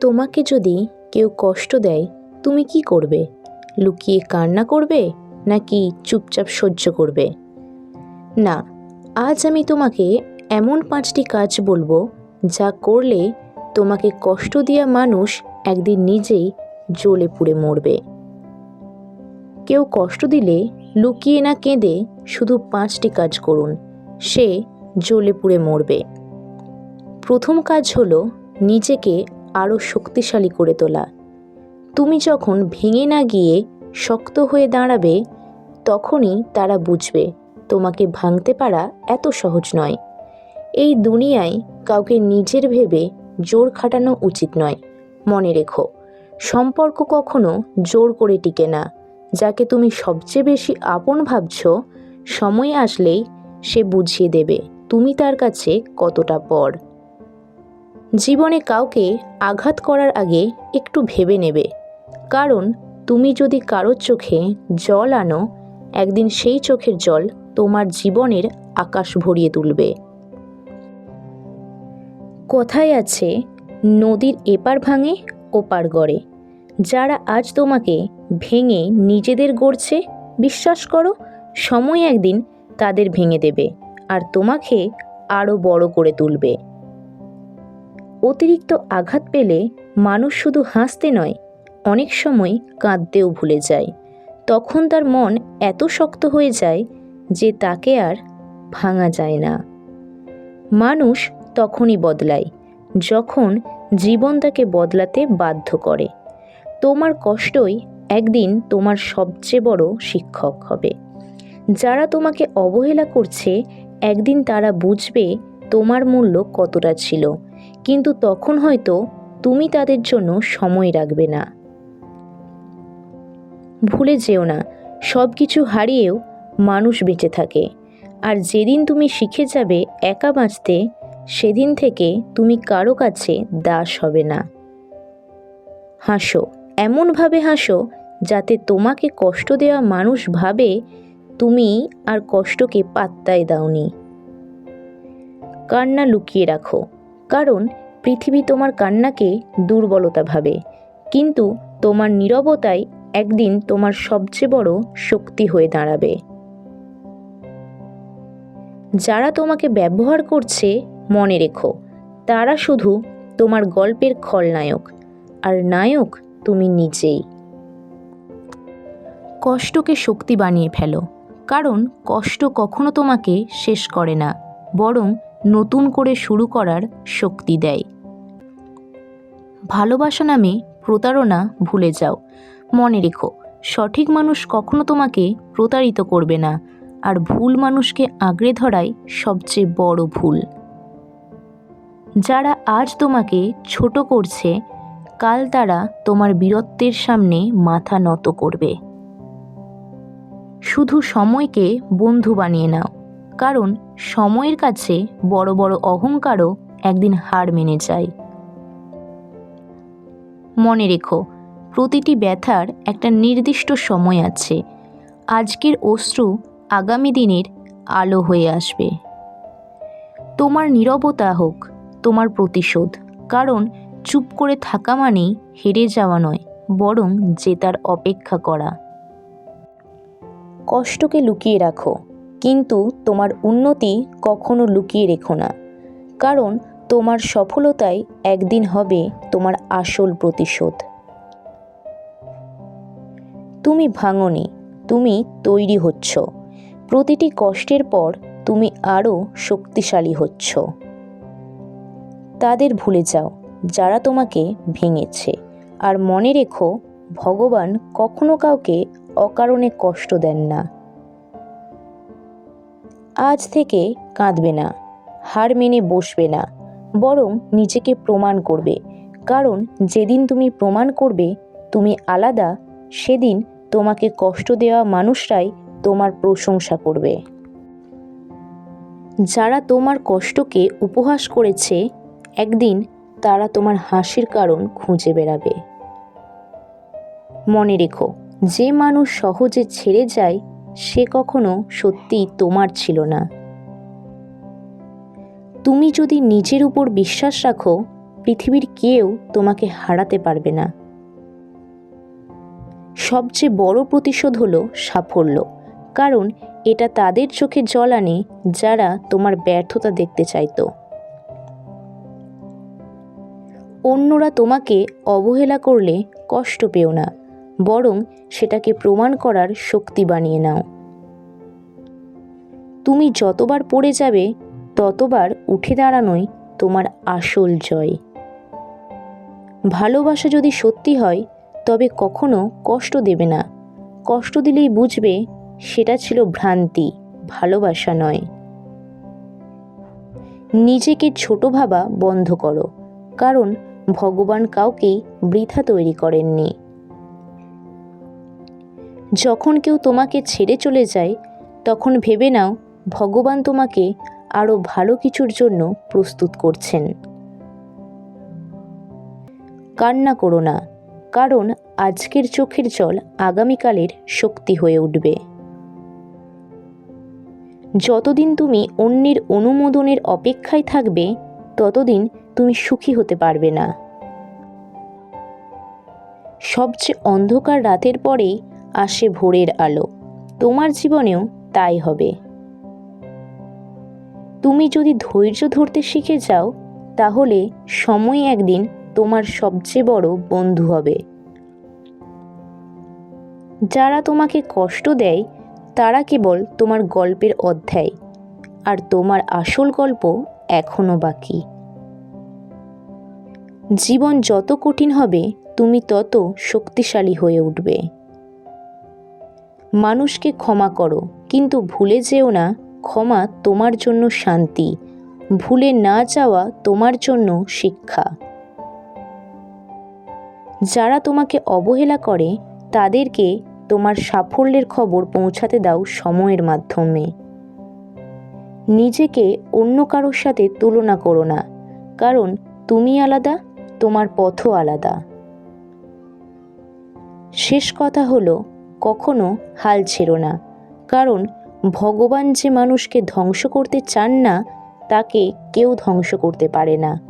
তোমাকে যদি কেউ কষ্ট দেয়, তুমি কি করবে? লুকিয়ে কান্না করবে, নাকি চুপচাপ সহ্য করবে? না, আজ আমি তোমাকে এমন পাঁচটি কাজ বলব, যা করলে তোমাকে কষ্ট দেওয়া মানুষ একদিন নিজেই জ্বলে পুড়ে মরবে। কেউ কষ্ট দিলে লুকিয়ে না কেঁদে শুধু পাঁচটি কাজ করুন, সে জ্বলে পুড়ে মরবে। প্রথম কাজ হলো নিজেকে আরও শক্তিশালী করে তোলা। তুমি যখন ভেঙে না গিয়ে শক্ত হয়ে দাঁড়াবে, তখনই তারা বুঝবে তোমাকে ভাঙতে পারা এত সহজ নয়। এই দুনিয়ায় কাউকে নিজের ভেবে জোর খাটানো উচিত নয়। মনে রেখো, সম্পর্ক কখনো জোর করে টিকে না। যাকে তুমি সবচেয়ে বেশি আপন ভাবছ, সময় আসলেই সে বুঝিয়ে দেবে তুমি তার কাছে কতটা পর। জীবনে কাউকে আঘাত করার আগে একটু ভেবে নেবে। কারণ তুমি যদি কারোর চোখে জল আনো, একদিন সেই চোখের জল তোমার জীবনের আকাশ ভরিয়ে তুলবে। কথায় আছে, নদীর এপার ভাঙে, ওপার গড়ে। যারা আজ তোমাকে ভেঙে নিজেদের গড়ছে, বিশ্বাস করো, সময় একদিন তাদের ভেঙে দেবে, আর তোমাকে আরও বড় করে তুলবে। অতিরিক্ত আঘাত পেলে মানুষ শুধু হাসতে নয়, অনেক সময় কাঁদতেও ভুলে যায়। তখন তার মন এত শক্ত হয়ে যায় যে তাকে আর ভাঙা যায় না। মানুষ তখনই বদলায়, যখন জীবন তাকে বদলাতে বাধ্য করে। তোমার কষ্টই একদিন তোমার সবচেয়ে বড় শিক্ষক হবে। যারা তোমাকে অবহেলা করছে, একদিন তারা বুঝবে তোমার মূল্য কতটা ছিল। কিন্তু তখন হয়তো তুমি তাদের জন্য সময় রাখবে না। ভুলে যেও না সব কিছু হারিয়েও মানুষ বেঁচে থাকে। আর যেদিন তুমি শিখে যাবে একা বাঁচতে, সেদিন থেকে তুমি কারও কাছে দাস হবে না। হাসো, এমনভাবে হাসো যাতে তোমাকে কষ্ট দেওয়া মানুষ ভাবে তুমি আর কষ্টকে পাত্তায় দাওনি। কান্না লুকিয়ে রাখো। কারণ পৃথিবী তোমার কান্নাকে দুর্বলতা ভাবে। কিন্তু তোমার নীরবতাই একদিন তোমার সবচেয়ে বড় শক্তি হয়ে দাঁড়াবে। যারা তোমাকে ব্যবহার করছে, মনে রেখো, তারা শুধু তোমার গল্পের খলনায়ক, আর নায়ক তুমি নিজেই। কষ্টকে শক্তি বানিয়ে ফেলো, কারণ কষ্ট কখনো তোমাকে শেষ করে না, বরং নতুন করে শুরু করার শক্তি দেয়। ভালোবাসা নামে প্রতারণা ভুলে যাও। মনে রেখো, সঠিক মানুষ কখনো তোমাকে প্রতারিত করবে না, আর ভুল মানুষকে আঁকড়ে ধরাই সবচেয়ে বড় ভুল। যারা আজ তোমাকে ছোট করছে, কাল তারা তোমার বীরত্বের সামনে মাথা নত করবে। শুধু সময়কে বন্ধু বানিয়ে নাও। কারণ সময়ের কাছে বড় বড় অহংকারও একদিন হার মেনে যায়। মনে রেখো, প্রতিটি ব্যথার একটা নির্দিষ্ট সময় আছে। আজকের অশ্রু আগামী দিনের আলো হয়ে আসবে। তোমার নীরবতা হোক, তোমার প্রতিশোধ, কারণ চুপ করে থাকা মানেই হেরে যাওয়া নয়, বরং জেতার অপেক্ষা করা। কষ্টকে লুকিয়ে রাখো। কিন্তু তোমার উন্নতি কখনো লুকিয়ে রেখো না। কারণ তোমার সফলতাই একদিন হবে তোমার আসল প্রতিশোধ। তুমি ভাঙনি, তুমি তৈরি হচ্ছ। প্রতিটি কষ্টের পর তুমি আরও শক্তিশালী হচ্ছ। তাদের ভুলে যাও, যারা তোমাকে ভেঙেছে। আর মনে রেখো, ভগবান কখনো কাউকে অকারণে কষ্ট দেন না। আজ থেকে কাঁদবে না, হার মেনে বসবে না, বরং নিজেকে প্রমাণ করবে। কারণ যেদিন তুমি প্রমাণ করবে, তুমি আলাদা, সেদিন তোমাকে কষ্ট দেওয়া মানুষরাই তোমার প্রশংসা করবে। যারা তোমার কষ্টকে উপহাস করেছে, একদিন তারা তোমার হাসির কারণ খুঁজে বেড়াবে। মনে রেখো, যে মানুষ সহজে ছেড়ে যায় সে কখনো সত্যিই তোমার ছিল না। তুমি যদি নিজের উপর বিশ্বাস রাখো, পৃথিবীর কেউ তোমাকে হারাতে পারবে না। সবচেয়ে বড় প্রতিশোধ হলো সাফল্য, কারণ এটা তাদের চোখে জল আনে যারা তোমার ব্যর্থতা দেখতে চাইতো। অন্যরা তোমাকে অবহেলা করলে কষ্ট পেও না। বরং সেটাকে প্রমাণ করার শক্তি বানিয়ে নাও। তুমি যতবার পড়ে যাবে, ততবার উঠে দাঁড়ানোই তোমার আসল জয়। ভালোবাসা যদি সত্যি হয়, তবে কখনো কষ্ট দেবে না। কষ্ট দিলেই বুঝবে, সেটা ছিল ভ্রান্তি, ভালোবাসা নয়। নিজেকে ছোট ভাবা বন্ধ করো, কারণ ভগবান কাউকেই বৃথা তৈরি করেননি। যখন কেউ তোমাকে ছেড়ে চলে যায়, তখন ভেবে নাও ভগবান তোমাকে আরও ভালো কিছুর জন্য প্রস্তুত করছেন। কান্না করো না, কারণ আজকের চোখের জল আগামীকালের শক্তি হয়ে উঠবে। যতদিন তুমি অন্যের অনুমোদনের অপেক্ষায় থাকবে, ততদিন তুমি সুখী হতে পারবে না। সবচেয়ে অন্ধকার রাতের পরেই আসে ভোরের আলো। তোমার জীবনেও তাই হবে। তুমি যদি ধৈর্য ধরতে শিখে যাও, তাহলে সময় একদিন তোমার সবচেয়ে বড় বন্ধু হবে। যারা তোমাকে কষ্ট দেয়, তারা কেবল তোমার গল্পের অধ্যায়, আর তোমার আসল গল্প এখনও বাকি। জীবন যত কঠিন হবে, তুমি তত শক্তিশালী হয়ে উঠবে। মানুষকে ক্ষমা করো, কিন্তু ভুলে যেও না, ক্ষমা তোমার জন্য শান্তি। ভুলে না যাওয়া তোমার জন্য শিক্ষা। যারা তোমাকে অবহেলা করে, তাদেরকে তোমার সাফল্যের খবর পৌঁছাতে দাও সময়ের মাধ্যমে। নিজেকে অন্য কারোর সাথে তুলনা করো না, কারণ তুমি আলাদা, তোমার পথও আলাদা। শেষ কথা হলো কখনো হাল ছেড়ো না। কারণ ভগবান যে মানুষকে ধ্বংস করতে চান না, তাকে কেউ ধ্বংস করতে পারে না।